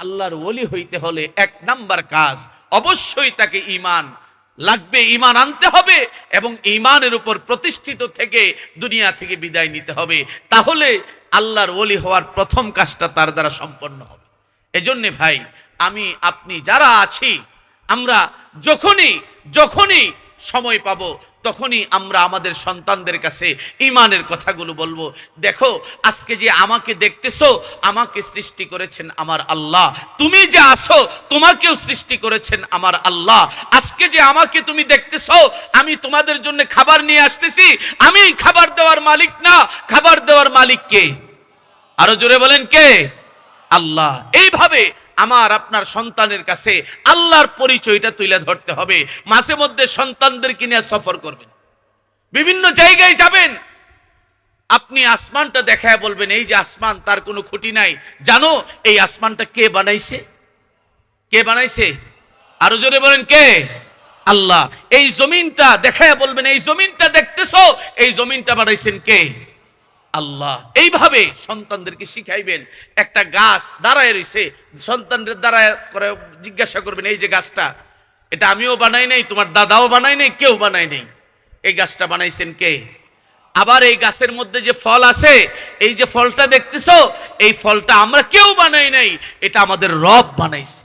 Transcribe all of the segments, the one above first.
আল্লাহর ওলি হইতে হলে এক নাম্বার কাজ অবশ্যই তাকে ইমান লাগবে ইমান আনতে হবে এবং ইমানের উপর প্রতিষ্ঠিত থেকে দুনিয়া থেকে বিদায় নিতে হবে। তাহলে আল্লাহর ওলি হওয়ার প্রথম কাজটা তার দ্বারা সম্পন্ন হবে। এজন্যে ভাই, আমি, আপনি যারা আছি, আমরা যখনই যখনই সময় পাবো, তখনই আমরা আমাদের সন্তানদের কাছে ইমানের কথাগুলো বলব। দেখো, আজকে যে আমাকে দেখতেছো, আমাকে সৃষ্টি করেছেন আমার আল্লাহ। তুমি যে আসো, তোমাকেও সৃষ্টি করেছেন আমার আল্লাহ। আজকে যে আমাকে তুমি দেখতেছো, আমি তোমাদের জন্য খাবার নিয়ে আসতেছি, আমি খাবার দেওয়ার মালিক না, খাবার দেওয়ার মালিক কে? আরও জোরে বলেন কে? আল্লাহ। এইভাবে আমার আপনার সন্তানের কাছে আল্লাহর পরিচয়টা তুলে ধরতে হবে। মাঝে মধ্যে সন্তানদেরকে নিয়ে সফর করবেন। বিভিন্ন জায়গায় যাবেন। আপনি আসমানটা দেখায় বলবেন, এই যে আসমান, তার কোনো খুঁটি নাই। জানো, এই আসমানটা কে বানাইছে? কে বানাইছে? আরও জোরে বলেন, কে? আল্লাহ। এই জমিনটা দেখায় বলবেন, এই জমিনটা দেখতেছো? এই জমিনটা বানাইছেন কে? আল্লাহ। এইভাবে সন্তানদেরকে শিখাইবেন। একটা গাছ দাঁড়ায় রইছে, সন্তানদের দাঁড়ায় করে জিজ্ঞাসা করবেন, এই যে গাছটা, এটা আমিও বানাই নাই, তোমার দাদাও বানাই নাই, কেউ বানাই নাই। এই গাছটা বানাইছেন কে? আবার এই গাছের মধ্যে যে ফল আছে, এই যে ফলটা দেখতেছো, এই ফলটা আমরা কেউ বানাই নাই, এটা আমাদের রব বানাইছে।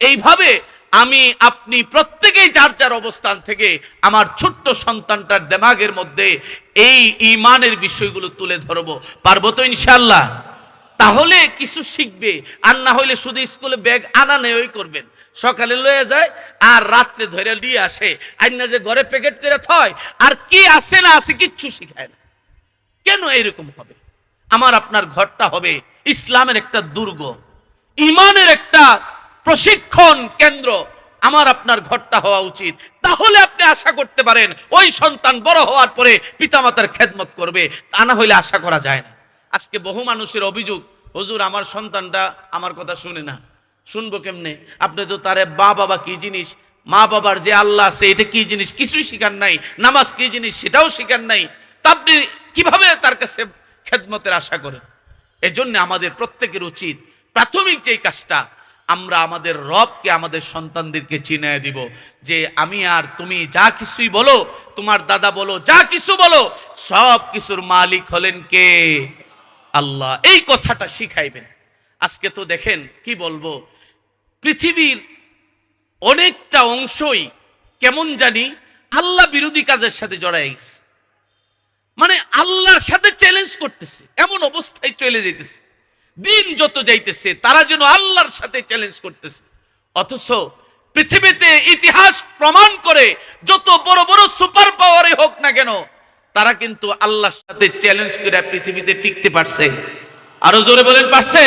এইভাবে আমি আপনি প্রত্যেকেই যার যার অবস্থান থেকে আমার ছোট্ট সন্তানটার দেমাগের মধ্যে এই ইমানের বিষয়গুলো তুলে ধরবো। পারব তো ইনশাল্লাহ তাহলে কিছু শিখবে, আর না হইলে শুধু স্কুলে ব্যাগ আনা নেই করবেন। সকালে লয়ে যায়, আর রাত্রে ধরে নিয়ে আসে। আর না যে ঘরে প্যাকেট করে থয়, আর কি আসে না আছে কিচ্ছু শিখায় না। কেন এরকম হবে? আমার আপনার ঘরটা হবে ইসলামের একটা দুর্গ ইমানের একটা প্রশিক্ষণ কেন্দ্র আমার আপনার ঘরটা হওয়া উচিত। তাহলে আপনি আশা করতে পারেন, ওই সন্তান বড় হওয়ার পরে পিতামাতার খেদমত করবে। তা না হইলে আশা করা যায় না। আজকে বহু মানুষের অভিযোগ, হুজুর, আমার সন্তানটা আমার কথা শুনে না। শুনব কেমনে? আপনি তো তারে মা বাবা কি জিনিস? মা বাবার যে আল্লাহ আছে, এটা কি জিনিস? কিছুই শিকার নাই। নামাজ কি জিনিস? সেটাও শিকার নাই। তা আপনি কীভাবে তার কাছে খেদমতের আশা করেন? এজন্য আমাদের প্রত্যেকের উচিত প্রাথমিক যেই কাজটা আমরা আমাদের রবকে, আমাদের সন্তানদেরকে চিনে দিব যে আমি আর তুমি যা কিছুই বলো, তোমার দাদা বলো, যা কিছু বলো, সব কিছুর মালিক হলেন কে? আল্লাহ। এই কথাটা শিখাইবেন। আজকে তো দেখেন, কি বলব? পৃথিবীর অনেকটা অংশই কেমন জানি আল্লাহ বিরোধী কাজের সাথে জড়াই গেছে। মানে আল্লাহর সাথে চ্যালেঞ্জ করতেছে, এমন অবস্থায় চলে যেতেছে দিন যত যাইতেছে, তারা যেন আল্লাহর সাথে চ্যালেঞ্জ করতেছে। অথচ পৃথিবীতে ইতিহাস প্রমাণ করে যত বড় বড় সুপার পাওয়ারে হোক না কেন, তারা কিন্তু আল্লাহর সাথে চ্যালেঞ্জ করে পৃথিবীতে টিকতে পারছে। আরও জোরে বলেন, পারছে?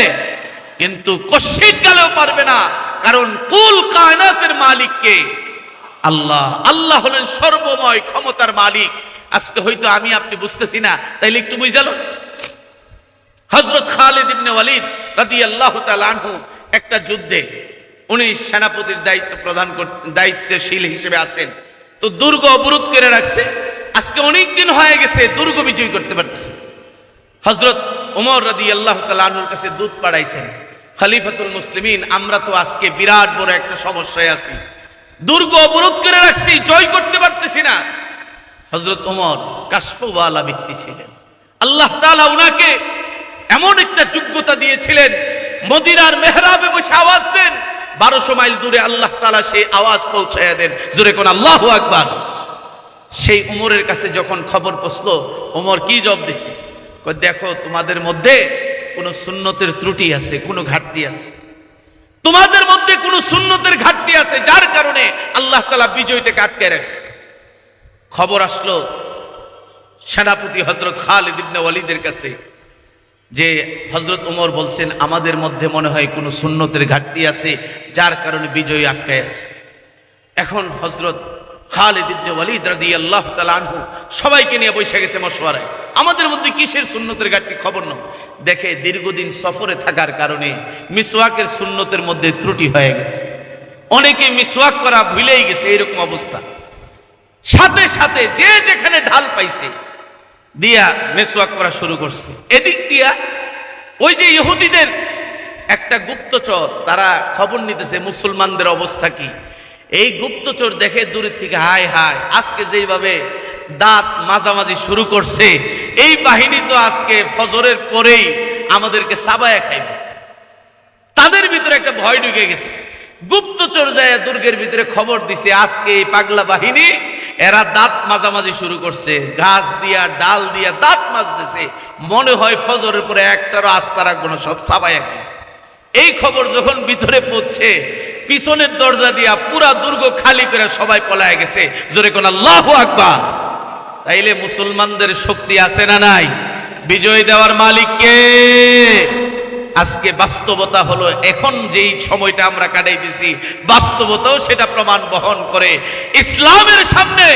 কিন্তু কশিদ কালেও পারবে না, কারণ কুল কায়নাতের মালিককে আল্লাহ। আল্লাহ হলেন সর্বময় ক্ষমতার মালিক। আজকে হয়তো আমি, আপনি বুঝতেছি না, তাইলে একটু বুঝালো? হজরত খালিদ ইবনে ওয়ালিদ রাদিয়াল্লাহু তাআলা আনহু একটা যুদ্ধে উনি সেনাপতির দায়িত্ব প্রদান দায়িত্বশীল হিসেবে আছেন। তো দুর্গ অবরোধ করে রাখছে। আজকে অনেক দিন হয়ে গেছে, দুর্গ বিজয় করতে পারতেছে হজরত উমর রাদি আল্লাহ তালুর কাছে দুধ পাড়াইছেন খালিফাতুল মুসলিমিন, আমরা তো আজকে বিরাট বড় একটা সমস্যায় আছি। দুর্গ অবরোধ করে রাখছি, জয় করতে পারতেছি না। হজরত উমর কাশফওয়ালা ব্যক্তি ছিলেন। আল্লাহ তালা উনাকে এমন একটা যোগ্যতা দিয়েছিলেন, মদিনার মেহরাবে বসে আওয়াজ দেন। বারোশো মাইল দূরে আল্লাহ তালা সেই আওয়াজ পৌঁছায়া দেন, জোরে কোন আল্লাহ আকবার। সেই উমরের কাছে যখন খবর পৌঁছলো, উমর কি জব দিছে? দেখো, তোমাদের মধ্যে কোনো সুন্নতের ত্রুটি আছে, কোনো ঘাটতি আছে। তোমাদের মধ্যে কোনো সুন্নতের ঘাটতি আছে, যার কারণে আল্লাহ তালা বিজয়টাকে আটকে রাখছে। খবর আসলো সেনাপতি হজরত খালিদ ওয়ালিদের কাছে। যে হজরত উমর বলছেন, আমাদের মধ্যে মনে হয় কোনো সুন্নতের ঘাটতি আছে, যার কারণে বিজয় আটকায় আছে। এখন হজরত খালিদ ইবনে ওয়ালিদ রাদিয়াল্লাহু তাআলা আনহু সবাইকে নিয়ে বসে গেছে মশওয়ারায়। আমাদের মধ্যে কিসের সুন্নতের ঘাটতি? খবর নাও। দেখে দীর্ঘদিন সফরে থাকার কারণে মিসওয়াকের সুন্নতের মধ্যে ত্রুটি হয়ে গেছে। অনেকে মিসওয়াক করা ভুলেই গেছে, এরকম অবস্থা। সাথে সাথে যে যেখানে ঢাল পাইছে দিয়া মেসওয়াক করা শুরু করছে। এদিক দিয়া ওই যে ইহুদিদের একটা গুপ্তচর, তারা খবর নিতেছে মুসলমানদের অবস্থা কি। এই গুপ্তচর দেখে দূরের থেকে হায় হায় আজকে যেইভাবে দাঁত মাঝামাঝি শুরু করছে, এই বাহিনী তো আজকে ফজরের পরেই আমাদেরকে সাবায়া খাইবে। তাদের ভিতরে একটা ভয় ঢুকে গেছে। গুপ্তচর যায় দুর্গের ভিতরে খবর দিছে, আজকে এই পাগলা বাহিনী এরা দাঁত মাঝামাঝি শুরু করছে গাছ দিয়া, ডাল দিয়া দাঁত মাজতেছে। মনে হয় ফজরের পরে একটারও আস্থা রাখব না, সব চাবাই এই খবর যখন ভিতরে পড়ছে, পিছনের দরজা দিয়া পুরা দুর্গ খালি করে সবাই পলায় গেছে। জোরে কোন আল্লাহ আকবার। তাইলে মুসলমানদের শক্তি আছে না নাই? বিজয় দেওয়ার মালিক কে? আজকে বাস্তবতা হলো এখন যেই সময়টা আমরা কাটাই দিছি, বাস্তবতাও সেটা প্রমাণ বহন করে। ইসলামের সামনে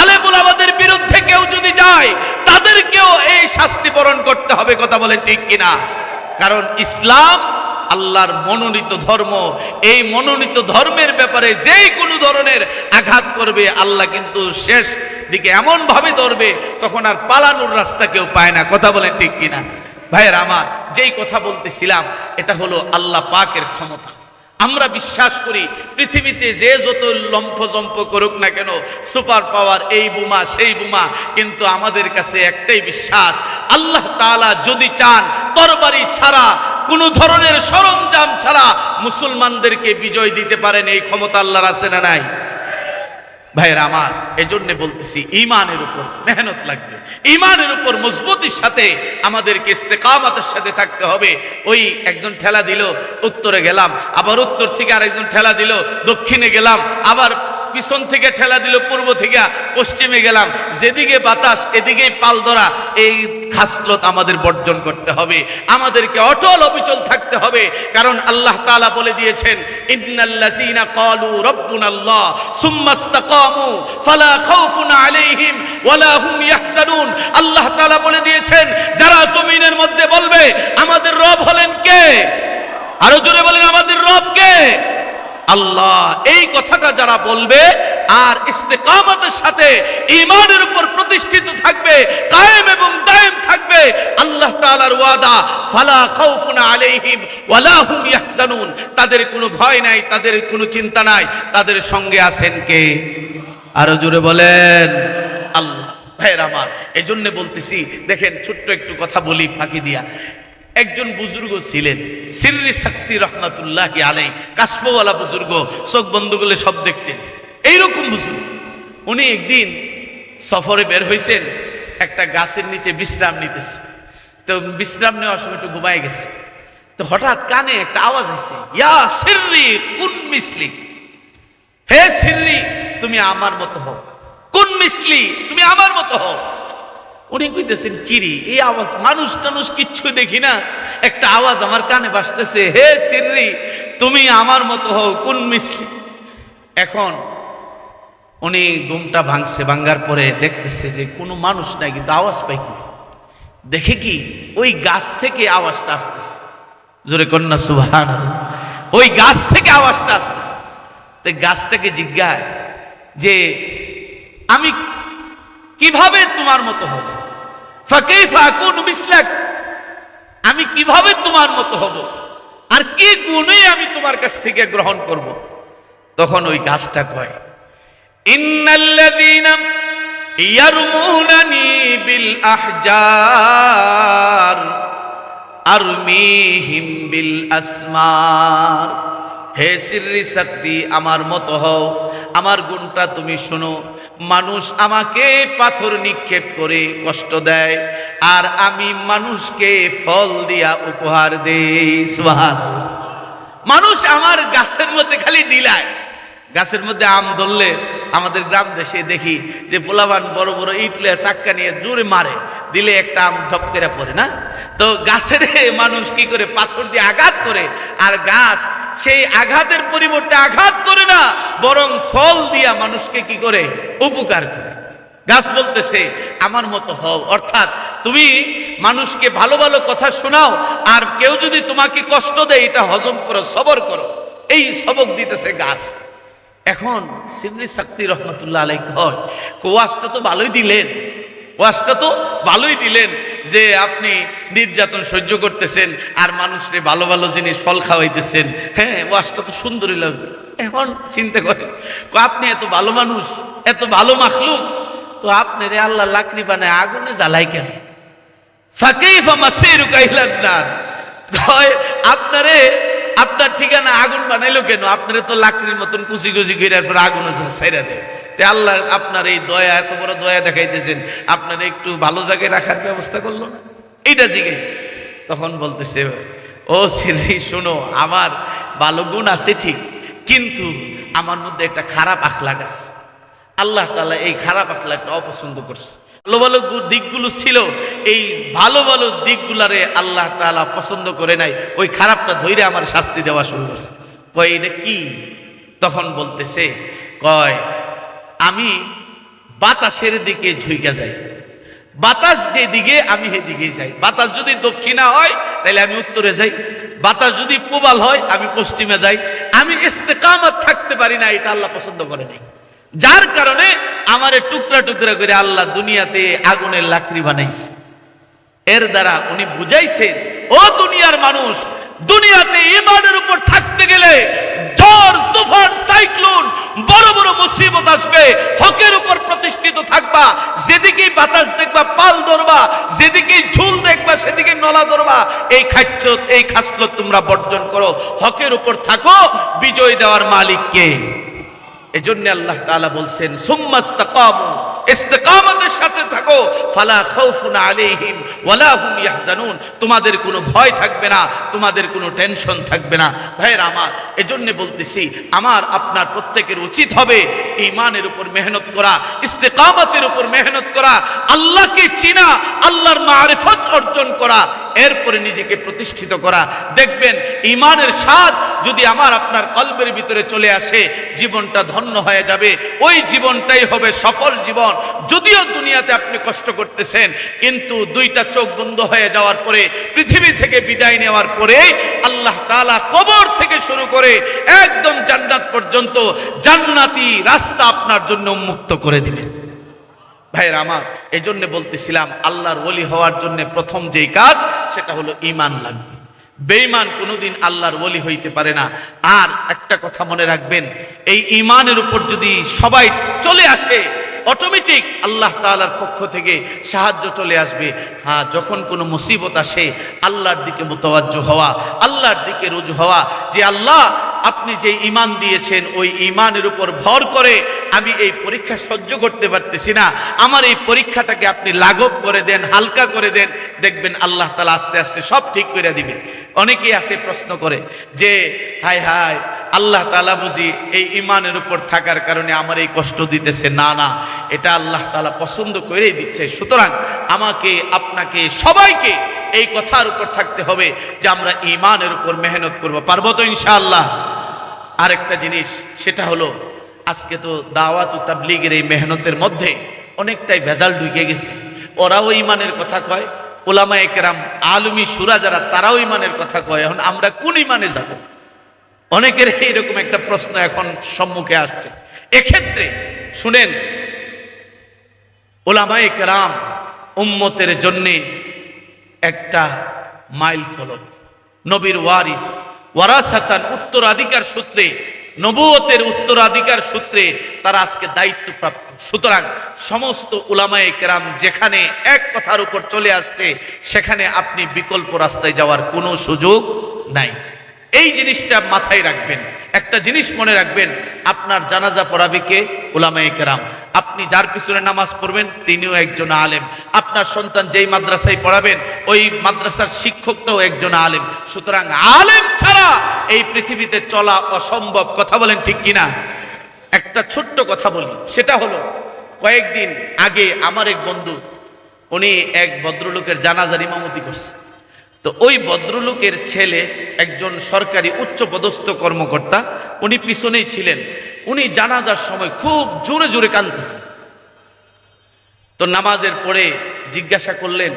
আলেবুল আমাদের বিরুদ্ধে কেউ যদি যায়, তাদেরকেও এই শাস্তি বরণ করতে হবে, কথা বলে ঠিক কিনা? কারণ ইসলাম আল্লাহর মনোনীত ধর্ম। এই মনোনীত ধর্মের ব্যাপারে যেই কোনো ধরনের আঘাত করবে, আল্লাহ কিন্তু শেষ দিকে এমন ভাবে ধরবে, তখন আর পালানোর রাস্তা কেউ পায় না, কথা বলে ঠিক কিনা? ভাইয়ের আমার, যেই কথা বলতেছিলাম, এটা হলো আল্লাহ পাকের ক্ষমতা। আমরা বিশ্বাস করি, পৃথিবীতে যে যত লম্ফজম্প করুক না কেন, সুপার পাওয়ার এই বোমা, সেই বোমা, কিন্তু আমাদের কাছে একটাই বিশ্বাস, আল্লাহ তাআলা যদি চান, তরবারি ছাড়া, কোনো ধরনের সরঞ্জাম ছাড়া মুসলমানদেরকে বিজয় দিতে পারেন, এই ক্ষমতা আল্লাহর আছে না নাই? ভাইয়ের আমার, এজন্য বলতেছি ইমানের উপর মেহনত লাগবে। ইমানের উপর মজবুতির সাথে আমাদেরকে ইস্তেকামতের সাথে থাকতে হবে। ওই একজন ঠেলা দিল, উত্তরে গেলাম, আবার উত্তর থেকে আরেকজন ঠেলা দিল, দক্ষিণে গেলাম, আবার পিছন থেকে ঠেলা দিল, পূর্ব থেকে পশ্চিমে গেলাম। যেদিকে বাতাস, এদিকেই পাল ধরা এই খাসলত আমাদের বর্জন করতে হবে। আমাদেরকে অটল অবিচল থাকতে হবে। কারণ আল্লাহ তাআলা বলে দিয়েছেন, ইন্নাল্লাযীনা ক্বালু রাব্বুনাল্লাহ সুম্মা ইসতাকামু ফালা খাউফুন আলাইহিম ওয়ালা হুম ইয়াহজানুন। আল্লাহ তাআলা বলে দিয়েছেন, যারা জমিনের মধ্যে বলবে, আমাদের রব হলেন কে? আরও জোরে বলেন, আমাদের রব কে? আল্লাহ, এই কথাটা যারা বলবে, আর ইস্তেকামতের সাথে ইমানের উপর প্রতিষ্ঠিত থাকবে, কায়েম এবং দায়েম থাকবে, আল্লাহ তাআলার ওয়াদা, ফালা খাউফুন আলাইহিম ওয়ালা হুম ইয়াহজানুন। তাদের কোনো ভয় নাই, তাদের কোনো চিন্তা নাই, তাদের সঙ্গে আছেন কে? আরও জোরে বলেন, আল্লাহ, ভাইয়ের আমার এই জন্য বলতেছি, দেখেন ছোট্ট একটু কথা বলি ফাঁকি দিয়া। একজন বুজুর্গ ছিলেন। সিররি শক্তি রহমাতুল্লাহ আলাই কাশফওয়ালা বুজুর্গ, চোখ বন্ধ করলে সব দেখতেন। এইরকম বুজুর্গ। উনি একদিন সফরে বের হয়েছেন একটা গাছের নিচে বিশ্রাম নিতেছে। তো বিশ্রাম নেওয়ার সময় একটু ঘুমায় গেছে। তো হঠাৎ কানে একটা আওয়াজ হয়েছে ইয়া সিররি, কোন মিসলি? হে সিররি, তুমি আমার মতো হও। কোন মিসলি, তুমি আমার মতো হও। উনি কইতেছেন, কিরি, এই আওয়াজ, মানুষ টানুষ কিচ্ছু দেখি না। একটা আওয়াজ আমার কানে বাসতেছে হে সিররি, তুমি আমার মতো হও, কোন মিসলি? এখন উনি ঘুমটা ভাঙছে ভাঙ্গার পরে দেখতেছে যে কোনো মানুষ নাই, কিন্তু আওয়াজ পাই কি দেখে কি ওই গাছ থেকে আওয়াজটা আসতেছে। জোরে কন্যা সুভান ওই গাছ থেকে আওয়াজটা আসতেছে। তো গাছটাকে জিজ্ঞায় যে, আমি কীভাবে তোমার মতো হব? আমি কীভাবে তোমার মতো হব? আর কি গুণে আমি তোমার কাছ থেকে গ্রহণ করব? তখন ওই গাছটা কয়, ইন্নাল্লাযীনা ইয়ারমুনানি বিল বিল আসমার। হে সিররি শক্তি, আমার মতো হও, আমার গুণটা তুমি শোনো। মানুষ আমাকে পাথর নিক্ষেপ করে কষ্ট দেয়, আর আমি মানুষকে ফল দিয়া উপহার দেই। সুবহানাল্লাহ। মানুষ আমার গাছের মধ্যে খালি ডিলায় গাছের মধ্যে আম ধরলে আমাদের গ্রাম দেশে দেখি যে পোলাবান বড় বড় ইটলে চাক্কা নিয়ে জোরে মারে, দিলে একটা আম ঢপ করে পড়ে না? তো গাছের মানুষ কি করে পাথর দিয়ে আঘাত করে, আর গাছ সেই আঘাতের পরিবর্তে আঘাত করে না, বরং ফল দিয়া মানুষকে কি করে? উপকার করে। গাছ বলতেছে, আমার মতো হও। অর্থাৎ তুমি মানুষকে ভালো ভালো কথা শোনাও, আর কেউ যদি তোমাকে কষ্ট দেয়, এটা হজম করো, সবর করো। এই সবক দিতেছে গাছ। এখন সিমনি শক্তি রহমতুল্লাহ আলাই হয় কোয়াশটা তো ভালোই দিলেন। ওয়াজটা তো ভালোই দিলেন যে আপনি নির্যাতন সহ্য করতেছেন আর মানুষরে ভালো ভালো জিনিস ফল খাওয়াইতেছেন। হ্যাঁ ওয়াজটা তো সুন্দরই লাগবে এখন চিন্তা করেন আপনি এত ভালো মানুষ, এত ভালো মাখলুক, তো আপনার আল্লাহ লাকড়ি বানায় আগুনে জ্বালাই কেন? আপনারে, আপনার ঠিকানা আগুন বানাইলো কেন? আপনারে তো লাকড়ির মতন কুচি কুচি করে এরপর আগুন সাইরা দেয়। তে আল্লাহ আপনার এই দয়া, এত বড় দয়া দেখাইতেছেন, আপনার একটু ভালো জায়গায় রাখার ব্যবস্থা করল না? এইটা জিজ্ঞেস। তখন বলতেছে, ও সিরি শোনো, আমার ভালো গুণ আছে ঠিক, কিন্তু আমার মধ্যে একটা খারাপ আখলাগ আছে। আল্লাহ তালা এই খারাপ আখলাগটা অপছন্দ করছে। ভালো ভালো দিকগুলো ছিল, এই ভালো ভালো দিকগুলারে আল্লাহ তাআলা পছন্দ করে নাই, ওই খারাপটা ধৈরে আমার শাস্তি দেওয়া শুরু করছে। কয়, এটা কি? তখন বলতেছে, কয় আমি বাতাসের দিকে ঝুইকা যাই। বাতাস যে দিকে আমি সেদিকেই যাই। বাতাস যদি দক্ষিণা হয়, তাহলে আমি উত্তরে যাই। বাতাস যদি পূবাল হয়, আমি পশ্চিমে যাই। আমি ইস্তেকামত থাকতে পারি না, এটা আল্লাহ পছন্দ করে নাই। যার কারণে আমারে টুকরা টুকরা করে আল্লাহ দুনিয়াতে আগুনের লাকড়ি বানাইছে। এর দ্বারা উনি বুঝাইছেন, ও দুনিয়ার মানুষ দুনিয়াতে ইমানের উপর থাকতে গেলে ঝড় তুফান, সাইক্লোন, বড় বড় মুসিবত আসবে। হকের উপর প্রতিষ্ঠিত থাকবা যেদিকে বাতাস দেখবা, পাল ধরবা যেদিকে ঝুল দেখবা, সেদিকে নলা ধরবা। এই খাচ্ছ এই খাসলত তোমরা বর্জন করো। হকের উপর থাকো, বিজয় দেওয়ার মালিককে। এজন্য আল্লাহ তাআলা বলছেন সুম্মাস্তাকামু ইস্তেকামতের সাথে থাকো। ফালা খাউফুন আলাইহিম ওয়ালা হুম ইয়াহজানুন। তোমাদের কোনো ভয় থাকবে না, তোমাদের কোনো টেনশন থাকবে না। ভাইয়ের আমার, এজন্য বলতেছি, আমার, আপনার প্রত্যেকের উচিত হবে ঈমানের উপর মেহনত করা, ইস্তেকামতের উপর মেহনত করা, আল্লাহকে চিনা, আল্লাহর মারিফত অর্জন করা, এরপরে নিজেকে প্রতিষ্ঠিত করা। দেখবেন ইমানের স্বাদ যদি আমার আপনার কল্পের ভিতরে চলে আসে, জীবনটা ধন্য হয়ে যাবে। ওই জীবনটাই হবে সফল জীবন। যদিও দুনিয়াতে আপনি কষ্ট করতেছেন, কিন্তু দুইটা চোখ বন্ধ হয়ে যাওয়ার পরে, পৃথিবী থেকে বিদায় নেওয়ার পরে আল্লাহ তাআলা কবর থেকে শুরু করে একদম জান্নাত পর্যন্ত জান্নাতি রাস্তা আপনার জন্য উন্মুক্ত করে দিবেন ভাইয়ের আমার এই জন্য বলতেছিলাম, আল্লাহর ওলি হওয়ার জন্য প্রথম যেই কাজ, সেটা হলো ইমান লাগবে। বেঈমান কোনোদিন আল্লাহর ওলি হইতে পারে না। আর একটা কথা মনে রাখবেন, এই ইমানের উপর যদি সবাই চলে আসে অটোমেটিক আল্লাহ তালার পক্ষ থেকে সাহায্য চলে আসবে। হ্যাঁ যখন কোনো মুসিবত আসে, আল্লাহর দিকে মোতওয়াজ্জ হওয়া, আল্লাহর দিকে রুজু হওয়া, যে আল্লাহ আপনি যে ইমান দিয়েছেন, ওই ইমানের উপর ভর করে আমি এই পরীক্ষা সহ্য করতে পারতেছি না। আমার এই পরীক্ষাটাকে আপনি লাঘব করে দেন, হালকা করে দেন, দেখবেন আল্লাহ তালা আস্তে আস্তে সব ঠিক করে দিবে। অনেকেই আসে প্রশ্ন করে যে, হায় হায় আল্লাহ তালা বুঝি এই ইমানের উপর থাকার কারণে আমার এই কষ্ট দিতেছে। না না, এটা আল্লাহ তালা পছন্দ করেই দিচ্ছে। সুতরাং আমাকে, আপনাকে, সবাইকে এই কথার উপর থাকতে হবে যে আমরা ইমানের উপর মেহনত করব। পারব তো ইনশাআল্লাহ? আরেকটা জিনিস, সেটা হলো আজকে তো দাওয়াত তাবলিগের এই মেহনতের মধ্যে অনেকটাই ভেজাল ঢুকে গেছে। ওরাও ইমানের কথা কয় ওলামা একরাম আলমি সুরা যারা, তারাও ইমানের কথা কয়। এখন আমরা কোন ইমানে যাব? অনেকের এইরকম একটা প্রশ্ন এখন সম্মুখে আসছে। এক্ষেত্রে শুনেন, ওলামায়ে কেরাম উম্মতের জন্যে একটা মাইল ফলক, নবীর ওয়ারিস। ওয়ারাসাতান উত্তরাধিকার সূত্রে, নবুয়তের উত্তরাধিকার সূত্রে তারা আজকে দায়িত্বপ্রাপ্ত। সুতরাং সমস্ত উলামায়ে কেরাম যেখানে এক কথার উপর চলে আসছে, সেখানে আপনি বিকল্প রাস্তায় যাওয়ার কোনো সুযোগ নাই। এই জিনিসটা মাথায় রাখবেন। একটা জিনিস মনে রাখবেন, আপনার জানাজা পড়াবে কে? ওলামায়ে আপনি যার পিছনে নামাজ পড়বেন, তিনিও একজন আলেম। আপনার সন্তান যেই মাদ্রাসায় পড়াবেন, ওই মাদ্রাসার শিক্ষকটাও একজন আলেম। সুতরাং আলেম ছাড়া এই পৃথিবীতে চলা অসম্ভব। কথা বলেন ঠিক কিনা? একটা ছোট্ট কথা বলি, সেটা হলো, কয়েকদিন আগে আমার এক বন্ধু, উনি এক ভদ্রলোকের জানাজার ইমামতি করছে। তো ওই ভদ্রলোকের ছেলে একজন সরকারি উচ্চ পদস্থ কর্মকর্তা, উনি পিছনেই ছিলেন। উনি জানাজার সময় খুব জোরে জোরে কাঁদতেছে। তো নামাজের পরে জিজ্ঞাসা করলেন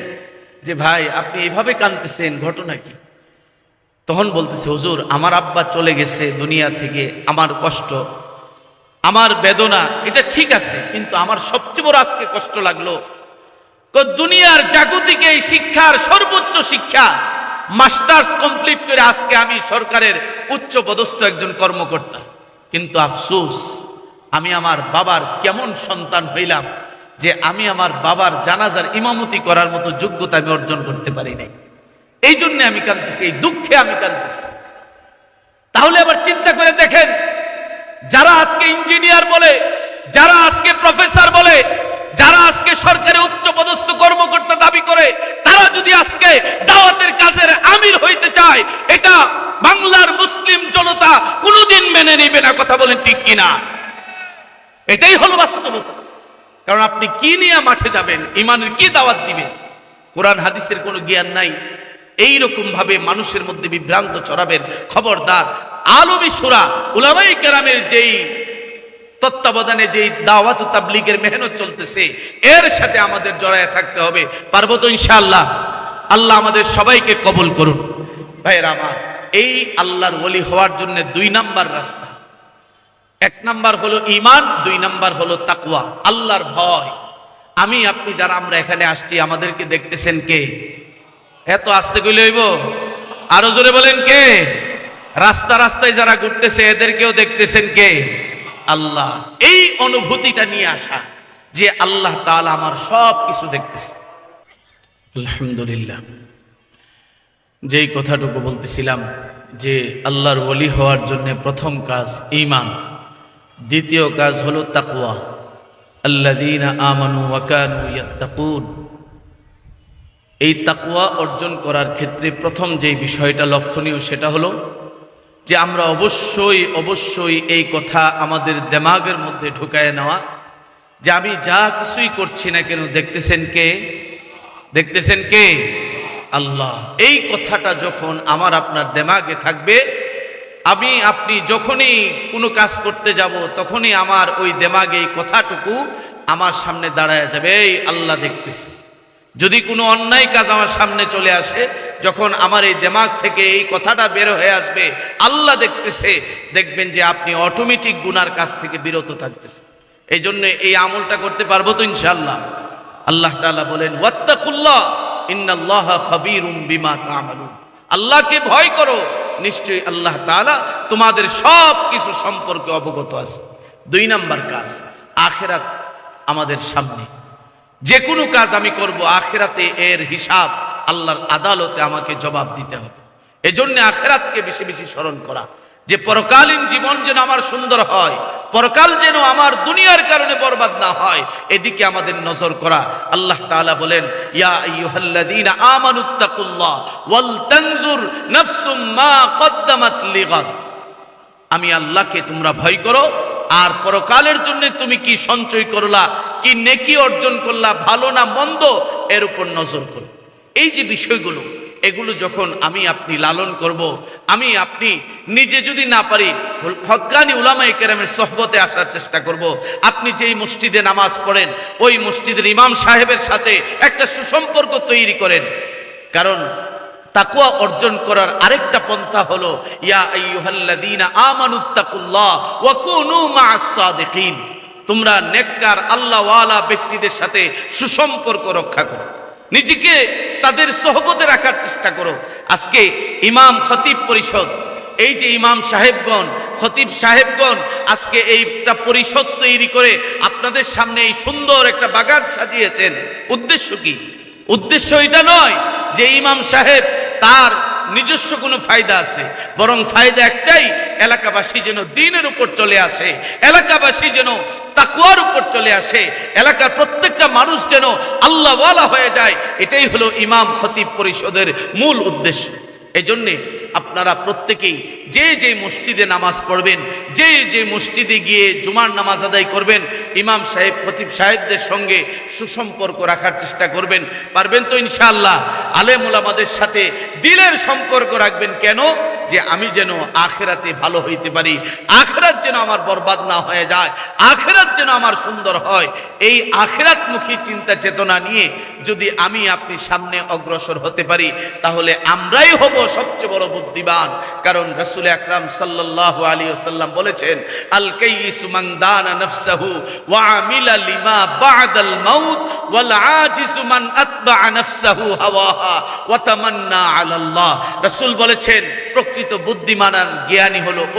যে, ভাই, আপনি এভাবে কাঁদতেছেন, ঘটনা কি? তখন বলতেছে, হুজুর, আমার আব্বা চলে গেছে দুনিয়া থেকে, আমার কষ্ট, আমার বেদনা, এটা ঠিক আছে, কিন্তু আমার সবচেয়ে বড় আজকে কষ্ট লাগল। দুনিয়ার জাগতিক এই শিক্ষার সর্বোচ্চ শিক্ষা মাস্টার্স কমপ্লিট করে আজকে আমি সরকারের উচ্চ পদস্থ একজন কর্মকর্তা। কিন্তু আফসোস, আমি আমার বাবার কেমন সন্তান হইলাম যে আমি আমার বাবার জানাজার ইমামতি করার মতো যোগ্যতা আমি অর্জন করতে পারি নাই। এই জন্য আমি কাঁদতেছি, এই দুঃখে আমি কাঁদতেছি। তাহলে আবার চিন্তা করে দেখেন, যারা আজকে ইঞ্জিনিয়ার বলে, যারা আজকে প্রফেসর বলে যারা আজকে সরকারি উচ্চ পদস্থ কর্মকর্তা দাবি করে, তারা যদি আজকে দাওয়াতের কাজের আমির হইতে চায়, এটা বাংলার মুসলিম জনতা কোনোদিন মেনে নেবে না, কথা বলেন ঠিক কিনা? এটাই হলো বাস্তবতা। কারণ আপনি কি নিয়ে মাঠে যাবেন, ইমানের কি দাওয়াত দিবেন? কোরআন, হাদিসের কোনো জ্ঞান নাই। এই রকম ভাবে মানুষের মধ্যে বিভ্রান্ত চড়াবেন খবরদার, আলমী সুরা উলামাই কেরামের যেই তত্ত্বাবধানে যেই দাওয়াত তাবলিগের মেহনত চলতেছে, এর সাথে আমাদের জড়ায় থাকতে হবে। পারব তো ইনশাআল্লাহ? আল্লাহ আমাদের সবাইকে কবুল করুন। ভাইয়ের আমার, এই আল্লাহর ওলি হওয়ার জন্য দুই নাম্বার রাস্তা। এক নাম্বার হলো ইমান দুই নাম্বার হলো তাকুয়া আল্লাহর ভয়। আমি, আপনি যারা আমরা এখানে আসছি, আমাদেরকে দেখতেছেন কে? এত আসতে কইলে হইব? আরও জোরে বলেন কে? রাস্তা রাস্তায় যারা ঘুরতেছে, এদেরকেও দেখতেছেন কে? আল্লাহ। এই অনুভূতিটা নিয়ে আসা যে আল্লাহ তাআলা আমার সব কিছু দেখতেছে। আলহামদুলিল্লাহ। যেই কথাটুকু বলতেছিলাম যে আল্লাহর ওলি হওয়ার জন্য প্রথম কাজ ইমান দ্বিতীয় কাজ হলো তাকওয়া। আল্লাযীনা আমানু ওয়া কানু ইয়াত্তাকুন। এই তাকুয়া অর্জন করার ক্ষেত্রে প্রথম যেই বিষয়টা লক্ষণীয় সেটা হলো যে আমরা অবশ্যই অবশ্যই এই কথা আমাদের দেমাগের মধ্যে ঢুকায় নেওয়া। যে আমি যা কিছুই করছি না কেন, দেখতেছেন কে? দেখতেছেন কে? আল্লাহ। এই কথাটা যখন আমার আপনার দেমাগে থাকবে, আমি, আপনি যখনই কোনো কাজ করতে যাব, তখনই আমার ওই দেমাগে এই কথাটুকু আমার সামনে দাঁড়ায় যাবে। এই আল্লাহ দেখতেছে। যদি কোনো অন্যায় কাজ আমার সামনে চলে আসে যখন আমার এই দেমাগ থেকে এই কথাটা বের হয়ে আসবে, আল্লাহ দেখতেছে, দেখবেন যে আপনি অটোমেটিক গুনার কাছ থেকে বিরত থাকতেছে এই জন্য এই আমলটা করতে পারব তো ইনশাল্লাহ আল্লাহ তাআলা বলেন, ওয়াত্তাকুল্লাহ, ইন্নাল্লাহ খাবীরুম বিমা তা'মালুন। আল্লাহকে ভয় করো, নিশ্চয়ই আল্লাহ তাআলা তোমাদের সব কিছু সম্পর্কে অবগত আছে। দুই নাম্বার কাজ, আখেরাত আমাদের সামনে। যে কোনো কাজ আমি করব, আখেরাতে এর হিসাব আল্লাহর আদালতে আমাকে জবাব দিতে হবে। এজন্য আখেরাতকে বেশি বেশি স্মরণ করা। যে পরকালীন জীবন যেন আমার সুন্দর হয়, পরকাল যেন আমার দুনিয়ার কারণে বরবাদ না হয়, এদিকে আমাদের নজর করা। আল্লাহ তাআলা বলেন, ইয়া আইয়ুহাল্লাযীনা আমানুত্তাকুল্লাহ ওয়াল তানজুর নাফসুম মা কদ্দামাত লিগাদ। আমি আল্লাহকে তোমরা ভয় করো, আর পরকালের জন্য তুমি কি সঞ্চয় করলা, কি নেকি অর্জন করলা, ভালো না মন্দ, এর উপর নজর করো। এই যে বিষয়গুলো, এগুলো যখন আমি আপনি লালন করব, আমি আপনি নিজে যদি না পারি হকানি উলামাই কেরামের সহবতে আসার চেষ্টা করব। আপনি যেই মসজিদে নামাজ পড়েন, ওই মসজিদের ইমাম সাহেবের সাথে একটা সুসম্পর্ক তৈরি করেন। কারণ তাকুয়া অর্জন করার আরেকটা পন্থা হলো, ইয়া তোমরা নেককার, আল্লাহওয়ালা ব্যক্তিদের সাথে সুসম্পর্ক রক্ষা করো। নিজেকে তাদের সহবতে রাখার চেষ্টা করো। আজকে ইমাম খতিব পরিষদ, এই যে ইমাম সাহেবগণ, খতিব সাহেবগণ আজকে এইটা পরিষদ তৈরি করে আপনাদের সামনে এই সুন্দর একটা বাগান সাজিয়েছেন। উদ্দেশ্য কি? উদ্দেশ্য এটা নয় যে ইমাম সাহেব তার নিজস্ব কোনো ফায়দা আছে। বরং ফায়দা একটাই, এলাকাবাসী যেন দিনের উপর চলে আসে, এলাকাবাসী যেন তাকুয়ার উপর চলে আসে, এলাকার প্রত্যেকটা মানুষ যেন আল্লাহওয়ালা হয়ে যায়, এটাই হলো ইমাম খতিব পরিষদের মূল উদ্দেশ্য। এই জন্যে আপনারা প্রত্যেকেই যে যে মসজিদে নামাজ পড়বেন, যে যে মসজিদে গিয়ে জুমার নামাজ আদায় করবেন, ইমাম সাহেব, খতিব সাহেবদের সঙ্গে সুসম্পর্ক রাখার চেষ্টা করবেন। পারবেন তো ইনশাআল্লাহ? আলেমুল আমাদের সাথে দিলের সম্পর্ক রাখবেন কেন? যে আমি যেন আখেরাতে ভালো হইতে পারি, আখেরাত যেন আমার বরবাদ না হয়ে যায়, আখেরাত যেন আমার সুন্দর হয়। এই আখেরাতমুখী চিন্তা চেতনা নিয়ে যদি আমি আপনি সামনে অগ্রসর হতে পারি, তাহলে আমরাই হব সবচেয়ে বড় বুদ্ধিমান কারণ রসুল আকরাম সাল্লাহ আলী সাল্লাম বলেছেন আল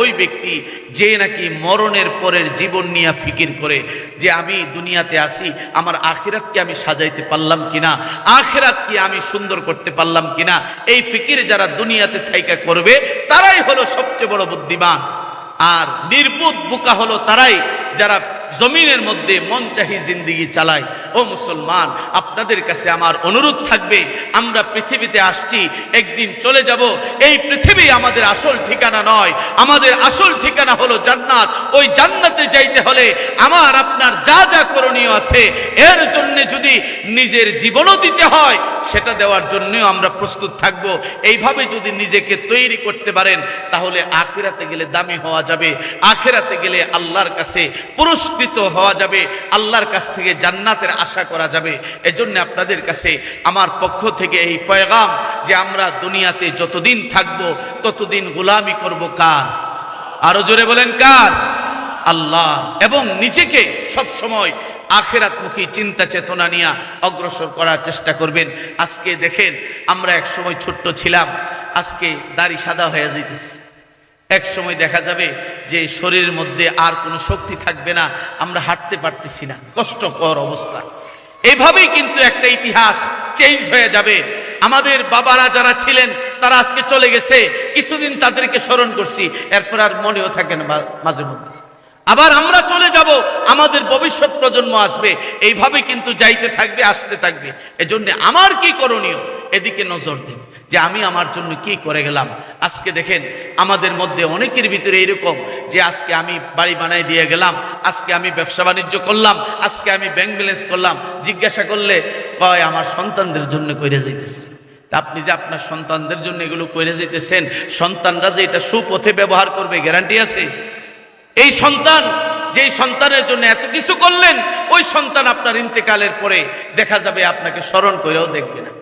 ওই ব্যক্তি যে নাকি মরণের পরের জীবন নিয়ে ফিকির করে, যে আমি দুনিয়াতে আসি, আমার আখিরাতকে আমি সাজাইতে পারলাম কিনা আখিরাত কি আমি সুন্দর করতে পারলাম কিনা, এই ফিকির যারা দুনিয়াতে থাইকা করবে, তারাই হলো সবচেয়ে বড় বুদ্ধিমান। আর নির্বুধ বোকা হলো তারাই যারা জমিনের মধ্যে মন চাহি জিন্দিগি চালায়। ও মুসলমান আপনাদের কাছে আমার অনুরোধ থাকবে, আমরা পৃথিবীতে আসছি, একদিন চলে যাব। এই পৃথিবী আমাদের আসল ঠিকানা নয়। আমাদের আসল ঠিকানা হলো জান্নাত। ওই জান্নাতে যাইতে হলে আমার, আপনার যা যা করণীয় আছে, এর জন্য যদি নিজের জীবনও দিতে হয়, সেটা দেওয়ার জন্যও আমরা প্রস্তুত থাকব। এইভাবে যদি নিজেকে তৈরি করতে পারেন, তাহলে আখেরাতে গেলে দামি হওয়া যাবে। আখেরাতে গেলে আল্লাহর কাছে পুরস্কৃত হওয়া যাবে। আল্লাহর কাছ থেকে জান্নাতের আশা করা যাবে। এজন্য আপনাদের কাছে আমার পক্ষ থেকে এই পয়গাম যে আমরা দুনিয়াতে যতদিন থাকব, ততদিন গোলামি করব কার? আরও জোরে বলেন কার? আল্লাহ এবং নিজেকে সব সময় আখেরাতমুখী চিন্তা চেতনা নিয়ে অগ্রসর করার চেষ্টা করবেন। আজকে দেখেন, আমরা এক সময় ছোট্ট ছিলাম, আজকে দাড়ি সাদা হয়ে যাইতেছে। এক সময় দেখা যাবে যে শরীরের মধ্যে আর কোনো শক্তি থাকবে না, আমরা হাঁটতে পারতেছি না। কষ্টকর অবস্থা। এইভাবেই কিন্তু একটা ইতিহাস চেঞ্জ হয়ে যাবে। আমাদের বাবারা যারা ছিলেন, তারা আজকে চলে গেছে। কিছুদিন তাদেরকে স্মরণ করছি। এরপর আর মনেও থাকে না মাঝে মধ্যে। আবার আমরা চলে যাব, আমাদের ভবিষ্যৎ প্রজন্ম আসবে। এইভাবে কিন্তু যাইতে থাকবে, আসতে থাকবে। এজন্য আমার কি করণীয়? এদিকে নজর দিন। যে আমি আমার জন্য কি করে গেলাম? আজকে দেখেন, আমাদের মধ্যে অনেকের ভিতরে এরকম যে আজকে আমি বাড়ি বানাই দিয়ে গেলাম, আজকে আমি ব্যবসা বাণিজ্য করলাম, আজকে আমি ব্যাংক ব্যালেন্স করলাম, জিজ্ঞাসা করলে, কয়, আমার সন্তানদের জন্য কইরে যাইতেছে? আপনি যে আপনার সন্তানদের জন্য এগুলো কইরে যেতেছেন সন্তানরা যে এটা সুপথে ব্যবহার করবে গ্যারান্টি আছে? এই সন্তান, যেই সন্তানের জন্য এত কিছু করলেন, ওই সন্তান আপনার ইন্তেকালের পরে দেখা যাবে আপনাকে স্মরণ করেও দেখবে না।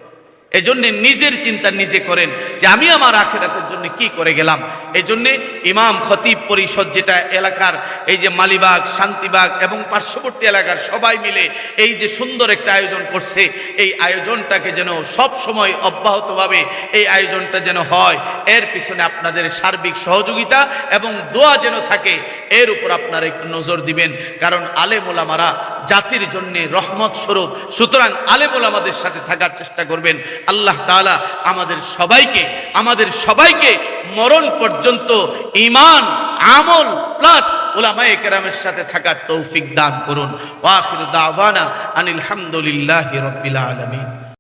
এজন্য নিজের চিন্তা নিজে করেন যে আমি আমার আখেরাতের জন্য কি করে গেলাম। এই জন্যে ইমাম, খতিব পরিষদ যেটা এলাকার, এই যে মালিবাগ, শান্তিবাগ এবং পার্শ্ববর্তী এলাকার সবাই মিলে এই যে সুন্দর একটা আয়োজন করছে, এই আয়োজনটাকে যেন সব সময় অব্যাহতভাবে এই আয়োজনটা যেন হয়, এর পিছনে আপনাদের সার্বিক সহযোগিতা এবং দোয়া যেন থাকে, এর উপর আপনারা একটু নজর দিবেন। কারণ আলেমোলামারা জাতির জন্য রহমত স্বরূপ। সুতরাং আলেমোলামাদের সাথে থাকার চেষ্টা করবেন। আল্লাহ তালা আমাদের সবাইকে আমাদের সবাইকে মরণ পর্যন্ত ইমান আমল প্লাস ওলামায়ে কেরামের সাথে থাকার তৌফিক দান করুন। ওয়াখির দাওয়ানা আনিল হামদুলিল্লাহি রাব্বিল আলামিন।